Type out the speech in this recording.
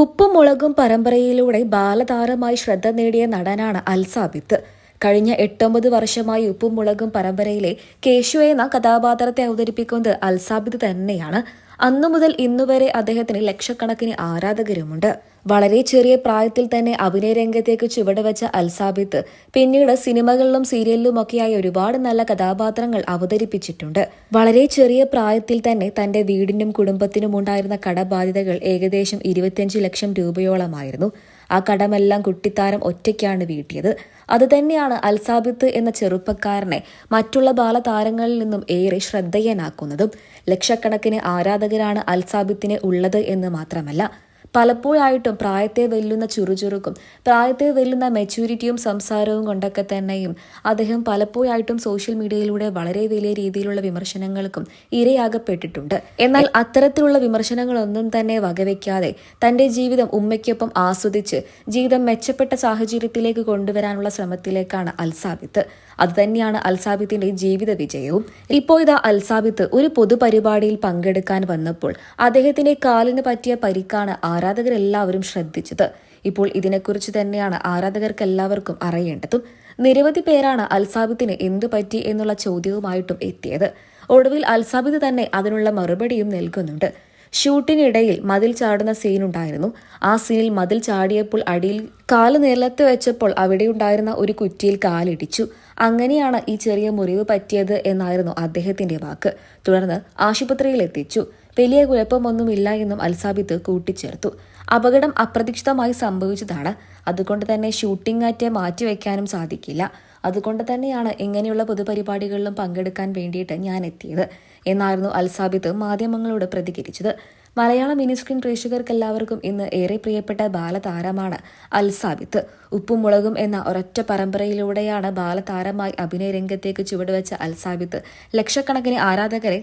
ഉപ്പും മുളകും പരമ്പരയിലൂടെ ബാലതാരമായി ശ്രദ്ധ നേടിയ നടനാണ് അൽസാബിത്ത്. കഴിഞ്ഞ എട്ടൊമ്പത് വർഷമായി ഉപ്പും മുളകും പരമ്പരയിലെ കേശു എന്ന കഥാപാത്രത്തെ അവതരിപ്പിക്കുന്നത് അൽസാബിത്ത് തന്നെയാണ്. അന്നു മുതൽ ഇന്നുവരെ അദ്ദേഹത്തിന് ലക്ഷക്കണക്കിന് ആരാധകരുമുണ്ട്. വളരെ ചെറിയ പ്രായത്തിൽ തന്നെ അഭിനയ രംഗത്തേക്ക് ചുവടുവെച്ച അൽസാബിത്ത് പിന്നീട് സിനിമകളിലും സീരിയലിലുമൊക്കെയായി ഒരുപാട് നല്ല കഥാപാത്രങ്ങൾ അവതരിപ്പിച്ചിട്ടുണ്ട്. വളരെ ചെറിയ പ്രായത്തിൽ തന്നെ തന്റെ വീടിനും കുടുംബത്തിനും ഉണ്ടായിരുന്ന കടബാധ്യതകൾ ഏകദേശം ഇരുപത്തിയഞ്ച് ലക്ഷം രൂപയോളമായിരുന്നു. ആ കടമെല്ലാം കുട്ടിത്താരം ഒറ്റയ്ക്കാണ് വീട്ടിയത്. അതുതന്നെയാണ് അൽസാബിത്ത് എന്ന ചെറുപ്പക്കാരനെ മറ്റുള്ള ബാലതാരങ്ങളിൽ നിന്നും ഏറെ ശ്രദ്ധേയനാക്കുന്നതും. ലക്ഷക്കണക്കിന് ആരാധകരാണ് അൽസാബിത്തിന് ഉള്ളത് എന്ന് മാത്രമല്ല പലപ്പോഴായിട്ടും പ്രായത്തെ വെല്ലുന്ന ചുറുചുറുക്കും പ്രായത്തെ വെല്ലുന്ന മെച്യൂരിറ്റിയും സംസാരവും കൊണ്ടൊക്കെ തന്നെയും അദ്ദേഹം പലപ്പോഴായിട്ടും സോഷ്യൽ മീഡിയയിലൂടെ വളരെ വലിയ രീതിയിലുള്ള വിമർശനങ്ങൾക്കും ഇരയാകപ്പെട്ടിട്ടുണ്ട്. എന്നാൽ അത്തരത്തിലുള്ള വിമർശനങ്ങളൊന്നും തന്നെ വകവെക്കാതെ തന്റെ ജീവിതം ഉമ്മയ്ക്കൊപ്പം ആസ്വദിച്ച് ജീവിതം മെച്ചപ്പെട്ട സാഹചര്യത്തിലേക്ക് കൊണ്ടുവരാനുള്ള ശ്രമത്തിലേക്കാണ് അൽസാബിത്ത്. അതുതന്നെയാണ് അൽസാബിത്തിന്റെ ജീവിത വിജയവും. ഇപ്പോൾ ഇതാ അൽസാബിത്ത് ഒരു പൊതുപരിപാടിയിൽ പങ്കെടുക്കാൻ വന്നപ്പോൾ അദ്ദേഹത്തിന്റെ കാലിന് പറ്റിയ പരിക്കാണ് ആരാധകരെല്ലാവരും ശ്രദ്ധിച്ചത്. ഇപ്പോൾ ഇതിനെക്കുറിച്ച് തന്നെയാണ് ആരാധകർക്ക് എല്ലാവർക്കും അറിയേണ്ടതും. നിരവധി പേരാണ് അൽസാബിത്തിന് എന്തു പറ്റി എന്നുള്ള ചോദ്യവുമായിട്ടും എത്തിയത്. ഒടുവിൽ അൽസാബിത്ത് തന്നെ അതിനുള്ള മറുപടിയും നൽകുന്നുണ്ട്. ഷൂട്ടിനിടയിൽ മതിൽ ചാടുന്ന സീൻ ഉണ്ടായിരുന്നു ആ സീനിൽ മതിൽ ചാടിയപ്പോൾ അടിയിൽ കാൽ നിലത്ത് വെച്ചപ്പോൾ അവിടെ ഉണ്ടായിരുന്ന ഒരു കുറ്റിയിൽ കാലിടിച്ചു. അങ്ങനെയാണ് ഈ ചെറിയ മുറിവ് പറ്റിയത് എന്നായിരുന്നു അദ്ദേഹത്തിന്റെ വാക്ക്. തുടർന്ന് ആശുപത്രിയിൽ എത്തിച്ചു വലിയ കുഴപ്പമൊന്നുമില്ല എന്നും അൽസാബിത്ത് കൂട്ടിച്ചേർത്തു. അപകടം അപ്രതീക്ഷിതമായി സംഭവിച്ചതാണ്. അതുകൊണ്ട് തന്നെ ഷൂട്ടിംഗ് ആറ്റെ മാറ്റിവെക്കാനും സാധിക്കില്ല. അതുകൊണ്ട് തന്നെയാണ് ഇങ്ങനെയുള്ള പൊതുപരിപാടികളിലും പങ്കെടുക്കാൻ വേണ്ടിയിട്ട് ഞാൻ എത്തിയത് എന്നായിരുന്നു അൽസാബിത്ത് മാധ്യമങ്ങളോട് പ്രതികരിച്ചത്. മലയാള മിനി സ്ക്രീൻ പ്രേക്ഷകർക്ക് എല്ലാവർക്കും ഇന്ന് ഏറെ പ്രിയപ്പെട്ട ബാലതാരമാണ് അൽസാബിത്ത് ഉപ്പും മുളകും എന്ന ഒരൊറ്റ പരമ്പരയിലൂടെയാണ് ബാലതാരമായി അഭിനയ രംഗത്തേക്ക് ചുവടുവെച്ച അൽസാബിത്ത് ലക്ഷക്കണക്കിന് ആരാധകരെ